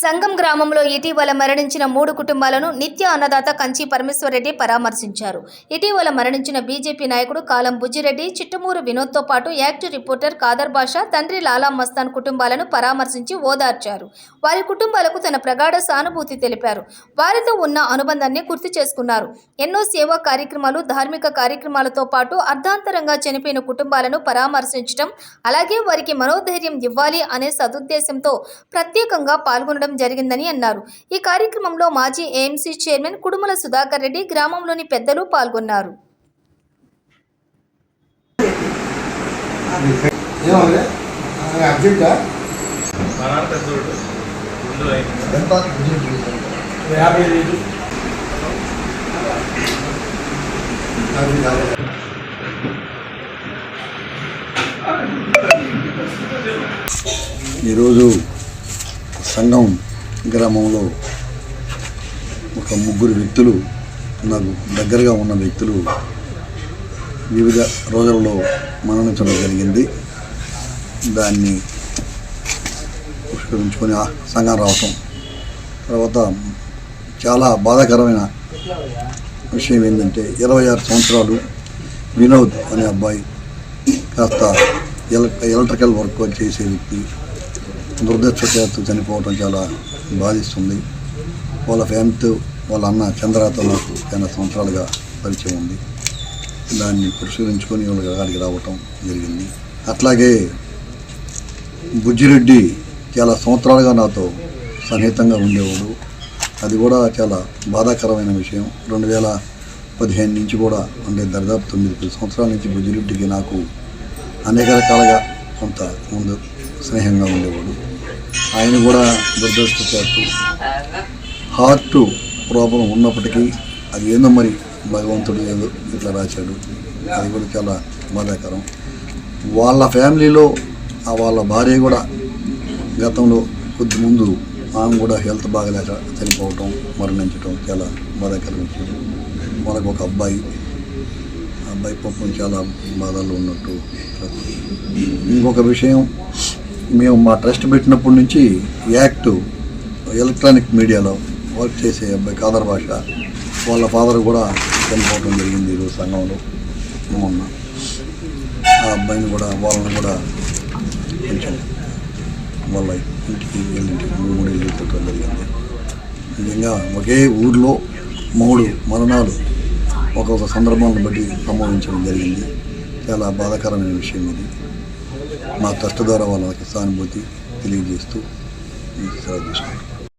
సంగం గ్రామంలో ఇటీవల మరణించిన మూడు కుటుంబాలను నిత్య అన్నదాత కంచి పరమేశ్వరరెడ్డి పరామర్శించారు. ఇటీవల మరణించిన బీజేపీ నాయకుడు కాలం బుజ్జిరెడ్డి చిట్టుమూరు వినోద్తో పాటు యాక్ట్ రిపోర్టర్ కాదర్ బాషా తండ్రి లాలా మస్తాన్ కుటుంబాలను పరామర్శించి ఓదార్చారు. వారి కుటుంబాలకు తన ప్రగాఢ సానుభూతి తెలిపారు. వారితో ఉన్న అనుబంధాన్ని గుర్తు చేసుకున్నారు. ఎన్నో సేవా కార్యక్రమాలు ధార్మిక కార్యక్రమాలతో పాటు అర్ధాంతరంగా చనిపోయిన కుటుంబాలను పరామర్శించడం అలాగే వారికి మనోధైర్యం ఇవ్వాలి అనే సదుద్దేశంతో ప్రత్యేకంగా పాల్గొనడం జరిగిందని అన్నారు. ఈ కార్యక్రమంలో మాజీ ఏఎంసీ చైర్మన్ కుడుమల సుధాకర్ రెడ్డి గ్రామంలోని పెద్దలు పాల్గొన్నారు. ఈరోజు సంఘం గ్రామంలో ఒక ముగ్గురు వ్యక్తులు నాకు దగ్గరగా ఉన్న వ్యక్తులు వివిధ రోజులలో మరణించడం జరిగింది. దాన్ని పుష్కరించుకొని సంఘం రావటం తర్వాత చాలా బాధాకరమైన విషయం ఏంటంటే ఇరవై ఆరు సంవత్సరాలు వినోద్ అనే అబ్బాయి కాస్త ఎల ఎలక్ట్రికల్ వర్క్ చేసే వ్యక్తి. దురదృష్టవశాత్తు చనిపోవడం చాలా బాధిస్తుంది. వాళ్ళ ఫ్యామిలీతో వాళ్ళ అన్న చంద్రతో నాకు చాలా సంవత్సరాలుగా పరిచయం ఉంది. దాన్ని పరిశీలించుకొని వాళ్ళ గారికి రావటం జరిగింది. అట్లాగే బుజ్జిరెడ్డి చాలా సంవత్సరాలుగా నాతో సన్నిహితంగా ఉండేవాడు. అది కూడా చాలా బాధాకరమైన విషయం. రెండు వేల పదిహేను నుంచి కూడా అంటే దరిదాపు తొమ్మిది పది సంవత్సరాల నుంచి బుజ్జిరెడ్డికి నాకు అనేక రకాలుగా కొంత ముందు స్నేహంగా ఉండేవాడు. ఆయన కూడా దురదృష్టవశాత్తు హార్ట్ ప్రాబ్లం ఉన్నప్పటికీ అది ఏందో మరి భగవంతుడు ఏదో ఇట్లా రాశాడు. అది కూడా చాలా బాధాకరం. వాళ్ళ ఫ్యామిలీలో ఆ వాళ్ళ భార్య కూడా గతంలో కొద్ది ముందు ఆమె కూడా హెల్త్ బాగలేక చనిపోవటం మరణించడం చాలా బాధాకరం విషయం. వాళ్ళకు ఒక అబ్బాయి అబ్బాయి పాపం చాలా బాధల్లో ఉన్నట్టు ఇంకొక విషయం మేము మా ట్రస్ట్ పెట్టినప్పటి నుంచి యాక్ట్ ఎలక్ట్రానిక్ మీడియాలో వర్క్ చేసే అబ్బాయి కాదర్ భాష వాళ్ళ ఫాదర్ కూడా చనిపోవడం జరిగింది ఈరోజు సంఘంలో మొన్న. ఆ అబ్బాయిని కూడా వాళ్ళని కూడా కొంచెం వాళ్ళ ఇంటికి వెళ్ళింటికి మూడు ఇల్లు జరిగింది. నిజంగా ఒకే ఊర్లో మూడు మరణాలు ఒక్కొక్క సందర్భాలను బట్టి సంభవించడం జరిగింది. చాలా బాధాకరమైన విషయం ఇది. మా ట్రస్ట్ ద్వారా వాళ్ళకి సానుభూతి తెలియజేస్తూ ఈ సెలవు తీసుకుంటాం